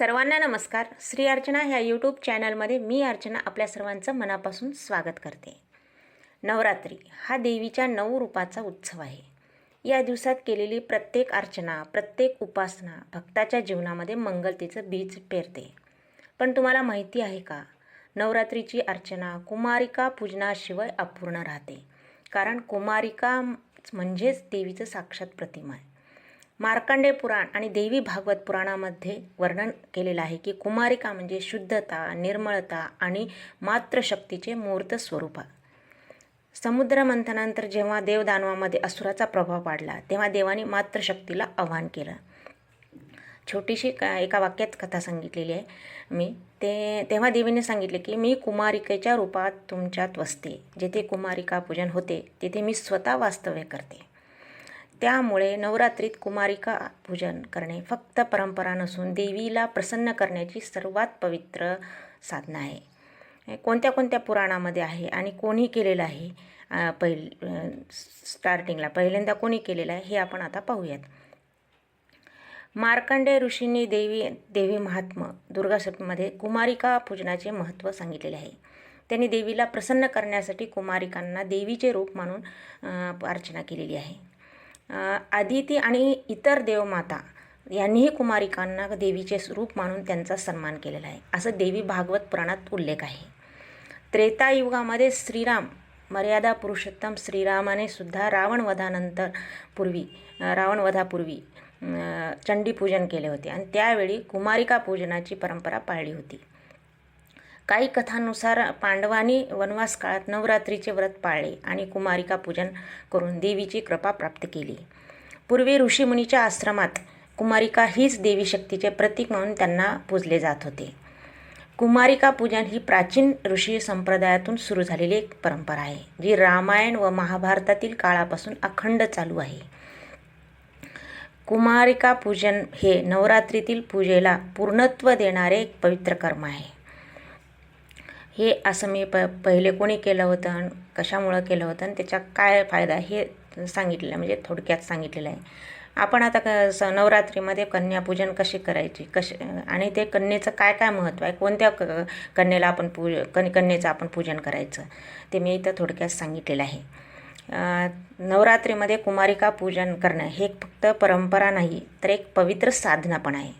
सर्वांना नमस्कार. श्री अर्चना ह्या यूट्यूब चॅनलमध्ये मी अर्चना आपल्या सर्वांचं मनापासून स्वागत करते. नवरात्री हा देवीच्या नऊ रूपाचा उत्सव आहे. या दिवसात केलेली प्रत्येक अर्चना प्रत्येक उपासना भक्ताच्या जीवनामध्ये मंगलतेचं बीज पेरते. पण तुम्हाला माहिती आहे का? नवरात्रीची अर्चना कुमारिका पूजनाशिवाय अपूर्ण राहते. कारण कुमारिका म्हणजेच देवीचं साक्षात प्रतिमा आहे. मार्कंडे पुराण आणि देवी भागवत पुराणामध्ये वर्णन केलेलं आहे की कुमारिका म्हणजे शुद्धता निर्मळता आणि मातृशक्तीचे मूर्त स्वरूप. समुद्र मंथनानंतर जेव्हा देवदानवामध्ये असुराचा प्रभाव पाडला तेव्हा देवाने मातृशक्तीला आव्हान केलं. छोटीशी का एका वाक्यात कथा सांगितलेली आहे मी. ते तेव्हा देवीने सांगितले की मी कुमारिकेच्या रूपात तुमच्यात वसते. जेथे कुमारिका पूजन होते तिथे मी स्वतः वास्तव्य करते. त्यामुळे नवरात्रीत कुमारिका पूजन करणे फक्त परंपरा नसून देवीला प्रसन्न करण्याची सर्वात पवित्र साधना आहे. कोणत्या कोणत्या पुराणामध्ये आहे आणि कोणी केलेलं आहे? पहिल स्टार्टिंगला पहिल्यांदा कोणी केलेलं आहे हे आपण आता पाहूयात. मार्कंडे ऋषींनी देवी देवी महात्म दुर्गासप्तमध्ये कुमारिका पूजनाचे महत्त्व सांगितलेले आहे. त्यांनी देवीला प्रसन्न करण्यासाठी कुमारिकांना देवीचे रूप मानून अर्चना केलेली आहे. आदिती आणि इतर देवमाता यांनीही कुमारिकांना देवीचे स्वरूप मानून त्यांचा सन्मान केलेला आहे. असं देवी भागवत पुराणात उल्लेख आहे. त्रेतायुगामध्ये श्रीराम मर्यादा पुरुषोत्तम श्रीरामाने सुद्धा रावणवधानंतर पूर्वी रावणवधापूर्वी चंडीपूजन केले होते. आणि त्यावेळी कुमारिका पूजनाची परंपरा पाळली होती. काही कथांनुसार पांडवांनी वनवास काळात नवरात्रीचे व्रत पाळले आणि कुमारिका पूजन करून देवीची कृपा प्राप्त केली. पूर्वी ऋषीमुनीच्या आश्रमात कुमारिका हीच देवी शक्तीचे प्रतीक म्हणून त्यांना पूजले जात होते. कुमारिका पूजन ही प्राचीन ऋषी संप्रदायातून सुरू झालेली एक परंपरा आहे जी रामायण व महाभारतातील काळापासून अखंड चालू आहे. कुमारिका पूजन हे नवरात्रीतील पूजेला पूर्णत्व देणारे एक पवित्र कर्म आहे. हे असं मी प पहिले कोणी केलं होतं आणि कशामुळं केलं होतं आणि त्याचा काय फायदा हे सांगितलेलं आहे म्हणजे थोडक्यात सांगितलेलं आहे. आपण आता क स नवरात्रीमध्ये कन्यापूजन कसे करायचे? कसे आणि ते कन्येचं काय काय महत्त्व आहे? कोणत्या क कन्येला आपण पूज कन कन्येचं आपण पूजन करायचं? ते मी इथं थोडक्यात सांगितलेलं आहे. नवरात्रीमध्ये कुमारिका पूजन करणं हे फक्त परंपरा नाही तर एक पवित्र साधना पण आहे.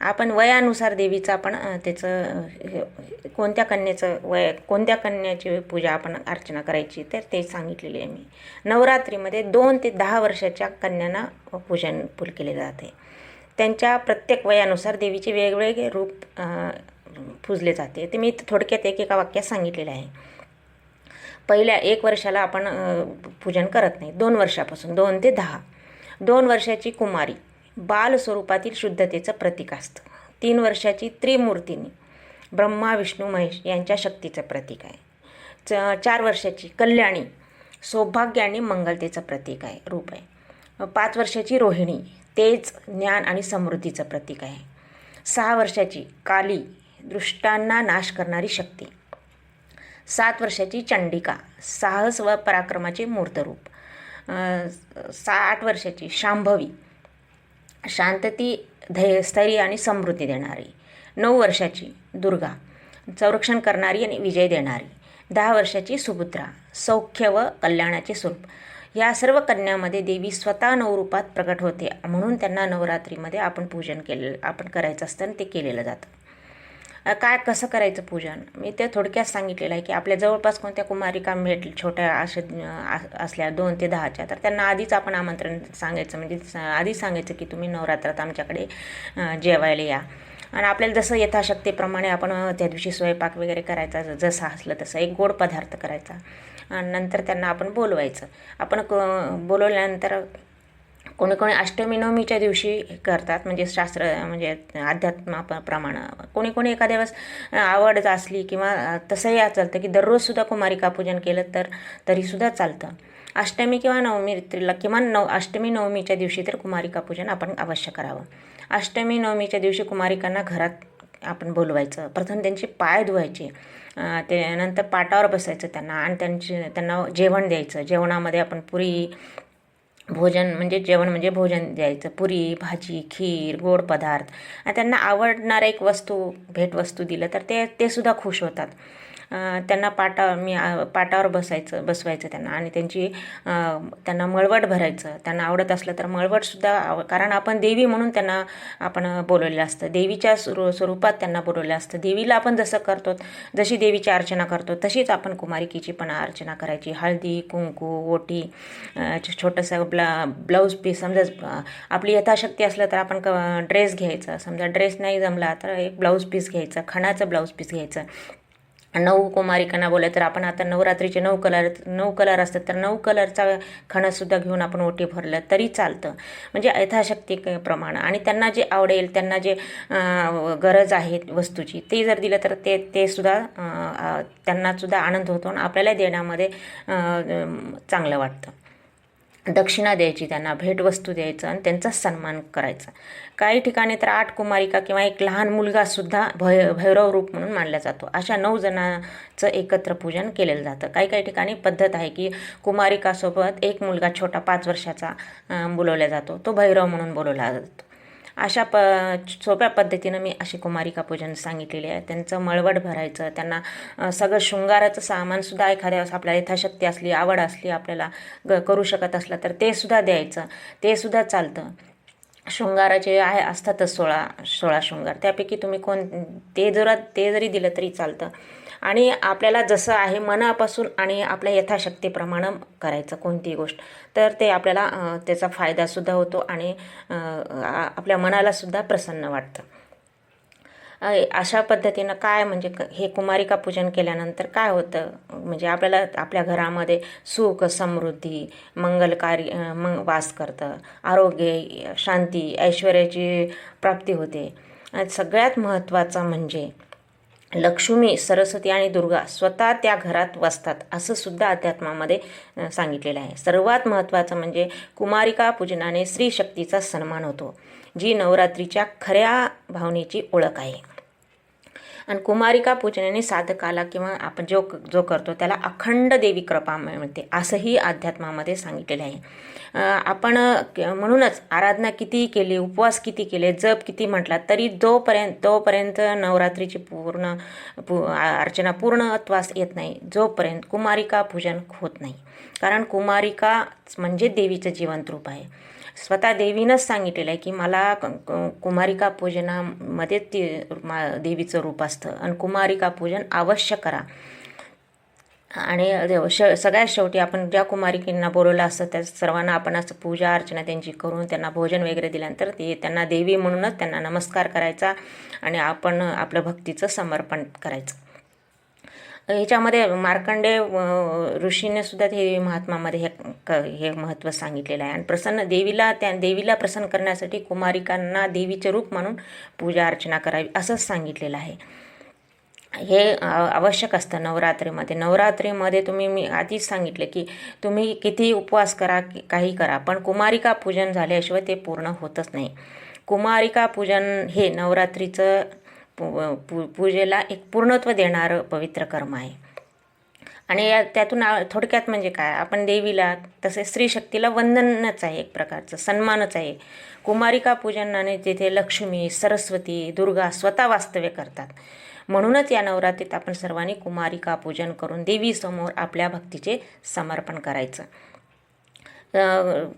आपण वयानुसार देवीचं आपण त्याचं हे- कोणत्या कन्याचं वय कोणत्या कन्याची पूजा आपण अर्चना करायची तर ते सांगितलेले आहे मी. नवरात्रीमध्ये दोन ते दहा वर्षाच्या कन्यांना पूजन पूल केले जाते. त्यांच्या प्रत्येक वयानुसार देवीचे वेगवेगळे रूप पूजले जाते. ते मी थोडक्यात एक एका वाक्यात सांगितलेलं आहे. पहिल्या एक वर्षाला आपण पूजन करत नाही. दोन वर्षापासून दोन ते दहा. दोन वर्षाची कुमारी. बाल स्वरूपातील शुद्धतेचं प्रतीक असतं. तीन वर्षाची त्रिमूर्तीनी ब्रह्मा विष्णू महेश यांच्या शक्तीचं प्रतीक आहे. च चार वर्षाची कल्याणी सौभाग्य आणि मंगलतेचं प्रतीक आहे रूप आहे. पाच वर्षाची रोहिणी तेज ज्ञान आणि समृद्धीचं प्रतीक आहे. सहा वर्षाची काली दृष्टांना नाश करणारी शक्ती. सात वर्षाची चंडिका साहस व पराक्रमाचे मूर्तरूप. सा आठ वर्षाची शांभवी शांतती धैर्य स्थैर्य आणि समृद्धी देणारी. नऊ वर्षाची दुर्गा संरक्षण करणारी आणि विजय देणारी. दहा वर्षाची सुभद्रा सौख्य व कल्याणाचे स्वरूप. या सर्व कन्यामध्ये देवी स्वतः नवरूपात प्रकट होते. म्हणून त्यांना नवरात्रीमध्ये आपण पूजन केलेलं आपण करायचं असतं आणि ते केलेलं जातं. काय कसं करायचं पूजन? मी ते थोडक्यात सांगितलेलं आहे की आपल्या जवळपास कोणत्या कुमारिका भेटल छोट्या अशा असल्या दोन ते दहाच्या तर त्यांना आधीच आपण आमंत्रण सांगायचं म्हणजे स- आधीच सांगायचं की तुम्ही नवरात्रात आमच्याकडे जेवायला या. आणि आपल्याला जसं यथाशक्तीप्रमाणे आपण त्या दिवशी स्वयंपाक वगैरे करायचा जसं असलं तसं एक गोड पदार्थ करायचा. आणि नंतर त्यांना आपण बोलवायचं. आपण क बोलवल्यानंतर कोणी कोणी अष्टमी नवमीच्या दिवशी करतात म्हणजे शास्त्र म्हणजे अध्यात्माप्रमाणे. कोणी कोणी एखाद्या वेळेस आवड असली किंवा तसंही चालतं की दररोजसुद्धा कुमारिका पूजन केलं तर तरीसुद्धा चालतं. अष्टमी किंवा नवमीला किमान नव अष्टमी नवमीच्या दिवशी तर कुमारिका पूजन आपण अवश्य करावं. अष्टमी नवमीच्या दिवशी कुमारिकांना घरात आपण बोलवायचं प्रथम त्यांचे पाय धुवायचे ते नंतर पाटावर बसायचं त्यांना आणि त्यांचे त्यांना जेवण द्यायचं. जेवणामध्ये आपण पुरी भोजन म्हणजे जेवण म्हणजे भोजन द्यायचं. पुरी भाजी खीर गोड पदार्थ. आणि त्यांना आवडणारं एक वस्तू भेटवस्तू दिलं तर ते ते सुद्धा खुश होतात. त्यांना पाटा मी पाटावर बसायचं बसवायचं त्यांना. आणि त्यांची त्यांना मळवट भरायचं. त्यांना आवडत असलं तर मळवटसुद्धा आव कारण आपण देवी म्हणून त्यांना आपण बोलवलेलं असतं. देवीच्या स्वरू स्वरूपात त्यांना बोलवलेलं असतं. देवीला आपण जसं करतो जशी देवीची अर्चना करतो तशीच आपण कुमारिकेची पण अर्चना करायची. हळदी कुंकू ओटी छोटंसं ब्ला ब्लाऊज पीस. समजा आपली यथाशक्ती असलं तर आपण क ड्रेस घ्यायचा. समजा ड्रेस नाही जमला तर एक ब्लाऊज पीस घ्यायचं. खणाचं ब्लाऊज पीस घ्यायचं. नऊ कुमारिकांना बोलाय तर आपण आता नवरात्रीचे नऊ कलर नऊ कलर असतात तर नऊ कलरचा खणंसुद्धा घेऊन आपण ओटी भरलं तरी चालतं. म्हणजे यथाशक्ती क- प्रमाण. आणि त्यांना जे आवडेल त्यांना जे गरज आहे वस्तूची ते जर दिलं तर ते ते सुद्धा त्यांनासुद्धा आनंद होतो आणि आपल्याला देण्यामध्ये चांगलं वाटतं. दक्षिणा द्यायची त्यांना भेटवस्तू द्यायचं आणि त्यांचा सन्मान करायचा. काही ठिकाणी तर आठ कुमारिका किंवा एक लहान मुलगासुद्धा भय भैरव रूप म्हणून मानला जातो. अशा नऊ जणांचं एकत्र पूजन केलेलं जातं. काही काही ठिकाणी पद्धत आहे की कुमारिकासोबत एक मुलगा छोटा पाच वर्षाचा बोलवला जातो. तो भैरव म्हणून बोलवला जातो. अशा प सोप्या पद्धतीनं मी अशी कुमारिका पूजन सांगितलेले आहे. त्यांचं मळवट भरायचं त्यांना सगळं शृंगाराचं सामानसुद्धा एखाद्या वेळेस आपल्याला यथाशक्ती असली आवड असली आपल्याला ग करू शकत असला तर ते सुद्धा द्यायचं ते सुद्धा चालतं. शृंगाराचे आहे असतातच सोळा सोळा शृंगार. त्यापैकी तुम्ही कोण ते जरा ते जरी दिलं तरी चालतं. आणि आपल्याला जसं आहे मनापासून आणि आपल्या यथाशक्तीप्रमाणे करायचं कोणतीही गोष्ट. तर ते आपल्याला त्याचा फायदासुद्धा होतो आणि आपल्या मनालासुद्धा प्रसन्न वाटतं. अशा पद्धतीनं काय म्हणजे क- हे कुमारिका पूजन केल्यानंतर काय होतं? म्हणजे आपल्याला आपल्या घरामध्ये सुख समृद्धी मंगलकार्य मंग वास करतं आरोग्य शांती ऐश्वर्याची प्राप्ती होते. सगळ्यात महत्त्वाचं म्हणजे लक्ष्मी सरस्वती आणि दुर्गा स्वतः त्या घरात वसतात असं सुद्धा अध्यात्मामध्ये सांगितलेलं आहे. सर्वात महत्त्वाचं म्हणजे कुमारिका पूजनाने स्त्रीशक्तीचा सन्मान होतो जी नवरात्रीच्या खऱ्या भावनेची ओळख आहे. आणि कुमारिका पूजनाने साधकाला किंवा आपण जो जो करतो त्याला अखंड देवी कृपा मिळते असंही अध्यात्मामध्ये सांगितलेलं आहे. आपण म्हणूनच आराधना किती केली उपवास किती केले जप किती म्हटला तरी जोपर्यंत तोपर्यंत नवरात्रीची पूर्ण पू अर्चना पूर्णत्वास येत नाही जोपर्यंत कुमारिका पूजन होत नाही. कारण कुमारिका म्हणजे देवीचं जीवंत रूप आहे. स्वतः देवीनंच सांगितलेलं आहे की मला कुमारिका पूजनामध्ये ती मा देवीचं रूप असतं. आणि कुमारिका पूजन अवश्य करा. आणि श सगळ्यात शेवटी आपण ज्या कुमारिकींना बोलवलं असतं त्या सर्वांना आपण असं पूजा अर्चना त्यांची करून त्यांना भोजन वगैरे दिल्यानंतर ते त्यांना देवी म्हणूनच त्यांना नमस्कार करायचा आणि आपण आपलं भक्तीचं समर्पण करायचं. ह्याच्यामध्ये मार्कंडे ऋषीने सुद्धा हे महात्मामध्ये हे क हे महत्त्व सांगितलेलं आहे. आणि प्रसन्न देवीला त्या देवीला प्रसन्न करण्यासाठी कुमारिकांना देवीचे रूप म्हणून पूजा अर्चना करावी असंच सांगितलेलं आहे. हे आवश्यक असतं नवरात्रीमध्ये. नवरात्रीमध्ये तुम्ही मी आधीच सांगितले की तुम्ही किती उपवास करा काही करा पण कुमारिका पूजन झाल्याशिवाय ते पूर्ण होतच नाही. कुमारिका पूजन हे नवरात्रीचं पू पूजेला एक पूर्णत्व देणारं पवित्र कर्म आहे. आणि या त्यातून थोडक्यात म्हणजे काय? आपण देवीला तसे स्त्री शक्तीला वंदनच आहे एक प्रकारचं सन्मानच आहे. कुमारिका पूजनाने तिथे लक्ष्मी सरस्वती दुर्गा स्वतः वास्तव्य करतात. म्हणूनच या नवरात्रीत आपण सर्वांनी कुमारिका पूजन करून देवीसमोर आपल्या भक्तीचे समर्पण करायचं.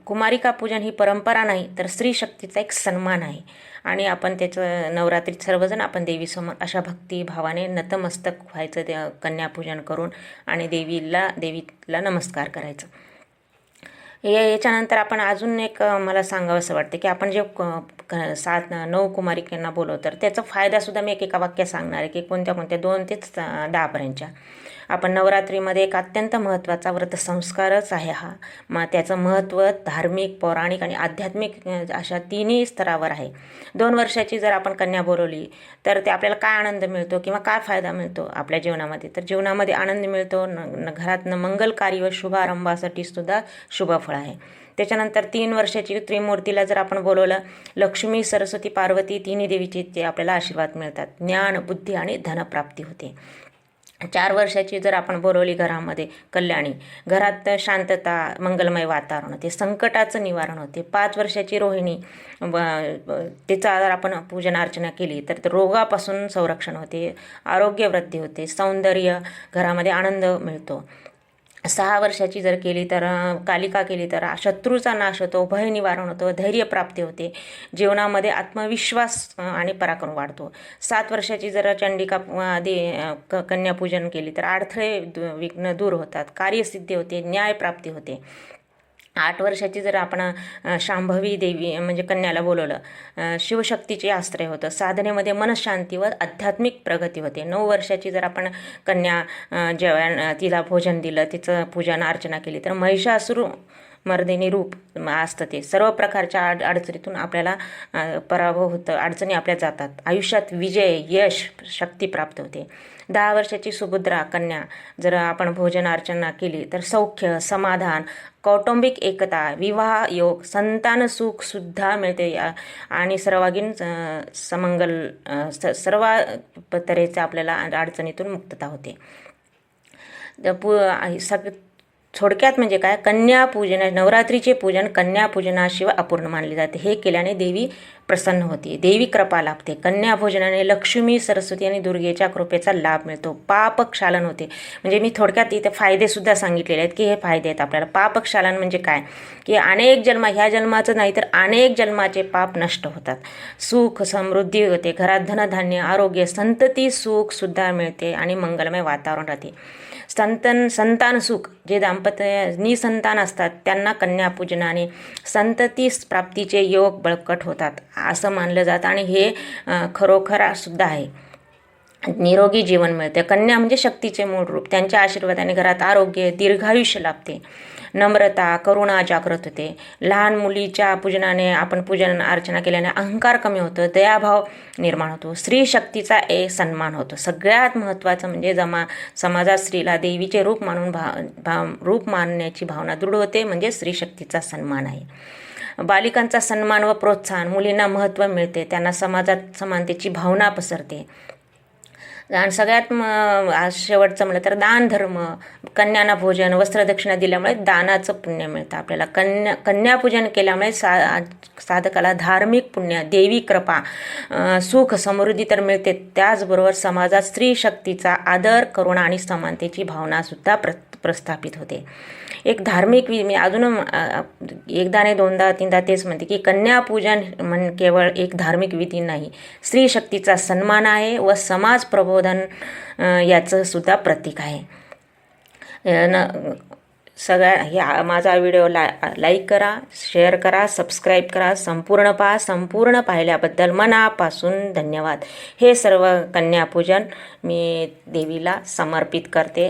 कुमारिका पूजन ही परंपरा नाही तर स्त्री शक्तीचा एक सन्मान आहे. आणि आपण त्याचं नवरात्रीत सर्वजण आपण देवीसमोर अशा भक्तिभावाने नतमस्तक व्हायचं ते कन्यापूजन करून आणि देवीला देवीला नमस्कार करायचं. या याच्यानंतर आपण अजून एक मला सांगावं असं वाटतं की आपण जे क सात नऊ कुमारिकांना बोलवतो तर त्याचा फायदासुद्धा मी एक एका वाक्यात सांगणार आहे की कोणत्या कोणत्या दोन तेच दहापर्यंतच्या. आपण नवरात्रीमध्ये एक अत्यंत महत्त्वाचा व्रतसंस्कारच आहे हा. मग त्याचं महत्त्व धार्मिक पौराणिक आणि आध्यात्मिक अशा तिन्ही स्तरावर आहे. दोन वर्षाची जर आपण कन्या बोलवली तर ते आपल्याला काय आनंद मिळतो किंवा काय फायदा मिळतो आपल्या जीवनामध्ये? तर जीवनामध्ये आनंद मिळतो न न- घरातनं मंगलकार्य व शुभारंभासाठी सुद्धा शुभफळ आहे. त्याच्यानंतर तीन वर्षाची त्रिमूर्तीला जर आपण बोलवलं लक्ष्मी सरस्वती पार्वती तिन्ही देवीचे ते आपल्याला आशीर्वाद मिळतात. ज्ञान बुद्धी आणि धनप्राप्ती होते. चार वर्षाची जर आपण बोलवली घरामध्ये कल्याणी घरात शांतता मंगलमय वातावरण होते संकटाचं निवारण होते पाच वर्षाची रोहिणी तिचा जर आपण पूजन अर्चना केली तर रोगापासून संरक्षण होते आरोग्य वृद्धी होते सौंदर्य घरामध्ये आनंद मिळतो. सहा वर्षाची जर केली तर कालिका केली तर शत्रूचा नाश होतो भय निवारण होतं धैर्य प्राप्ती होते. जीवनामध्ये आत्मविश्वास आणि पराक्रम वाढतो. सात वर्षाची जर चंडिका आधी क कन्यापूजन केली तर अडथळे दु- विघ्न दूर होतात. कार्यसिद्धी होते न्यायप्राप्ती होते. आठ वर्षाची जर आपण शांभवी देवी म्हणजे कन्याला बोलवलं शिवशक्तीचे आश्रय होतं साधनेमध्ये मनशांती व आध्यात्मिक प्रगती होते. नऊ वर्षाची जर आपण कन्या जेवण तिला भोजन दिलं तिचं पूजन अर्चना केली तर महिषासुर मर्दिनी रूप असतं ते. सर्व प्रकारच्या अड अडचणीतून आपल्याला पराभव होतं अडचणी आपल्या जातात. आयुष्यात विजय यश शक्ती प्राप्त होते. दहा वर्षाची सुभद्रा कन्या जर आपण भोजन अर्चना केली तर सौख्य समाधान कौटुंबिक एकता विवाह योग संतान सुख सुद्धा मिळते या- आणि सर्वांगीण समंगल स- सर्व तऱ्हेचा आपल्याला अडचणीतून मुक्तता होते. पु सग थोडक्यात म्हणजे काय? कन्यापूजन नवरात्रीचे पूजन कन्यापूजनाशिवाय अपूर्ण मानले जाते. हे केल्याने देवी प्रसन्न होते. देवी कृपा लाभते. कन्यापूजनाने लक्ष्मी सरस्वती आणि दुर्गेच्या कृपेचा लाभ मिळतो. पापक्षालन होते. म्हणजे मी थोडक्यात इथे फायदेसुद्धा सांगितलेले आहेत की हे फायदे आहेत आपल्याला. पापक्षालन म्हणजे काय? की अनेक जन्म ह्या जन्माचं नाही तर अनेक जन्माचे पाप नष्ट होतात. सुख समृद्धी होते. घरात धनधान्य आरोग्य संतती सुखसुद्धा मिळते आणि मंगलमय वातावरण राहते. संतन संतान सुख जे दाम्पत्य निसंतान असतात. त्यांना कन्यापूजनाने संतती प्राप्तीचे योग बळकट होतात असं मानलं जातं. आणि हे खरोखर सुद्धा आहे. निरोगी जीवन मिळते. कन्या म्हणजे शक्तीचे मूळ रूप. त्यांच्या आशीर्वादाने घरात आरोग्य दीर्घायुष्य लाभते. नम्रता करुणा जागृत होते. लहान मुलीच्या पूजनाने आपण पूजन अर्चना केल्याने अहंकार कमी होतो दयाभाव निर्माण होतो. स्त्री शक्तीचा एक सन्मान होतो. सगळ्यात महत्त्वाचं म्हणजे जमा समाजात स्त्रीला देवीचे रूप मानून भा भाव रूप मानण्याची भावना दृढ होते म्हणजे स्त्री शक्तीचा सन्मान आहे. बालिकांचा सन्मान व प्रोत्साहन मुलींना महत्त्व मिळते त्यांना समाजात समानतेची भावना पसरते. आणि सगळ्यात आज शेवटचं म्हणलं तर दान धर्म कन्यांना भोजन वस्त्रदक्षिणा दिल्यामुळे दानाचं पुण्य मिळतं आपल्याला. कन्या कन्यापूजन केल्यामुळे सा साधकाला धार्मिक पुण्य देवी कृपा सुख समृद्धी तर मिळते. त्याचबरोबर समाजात स्त्री शक्तीचा आदर करुणा आणि समानतेची भावनासुद्धा प्र प्रस्थापित होते. एक धार्मिक वि मी अजून एकदा नाही दोनदा तीनदा तेच म्हणते की कन्यापूजन म्हण केवळ एक धार्मिक विधी नाही. स्त्री शक्तीचा सन्मान आहे व समाज प्रबोध संबोधन याचं सुद्धा प्रतीक आहे. न सगळ्या ह्या माझा व्हिडिओ ला लाईक करा शेअर करा सबस्क्राईब करा संपूर्ण पहा संपूर्ण पाहिल्याबद्दल मनापासून धन्यवाद. हे सर्व कन्यापूजन मी देवीला समर्पित करते.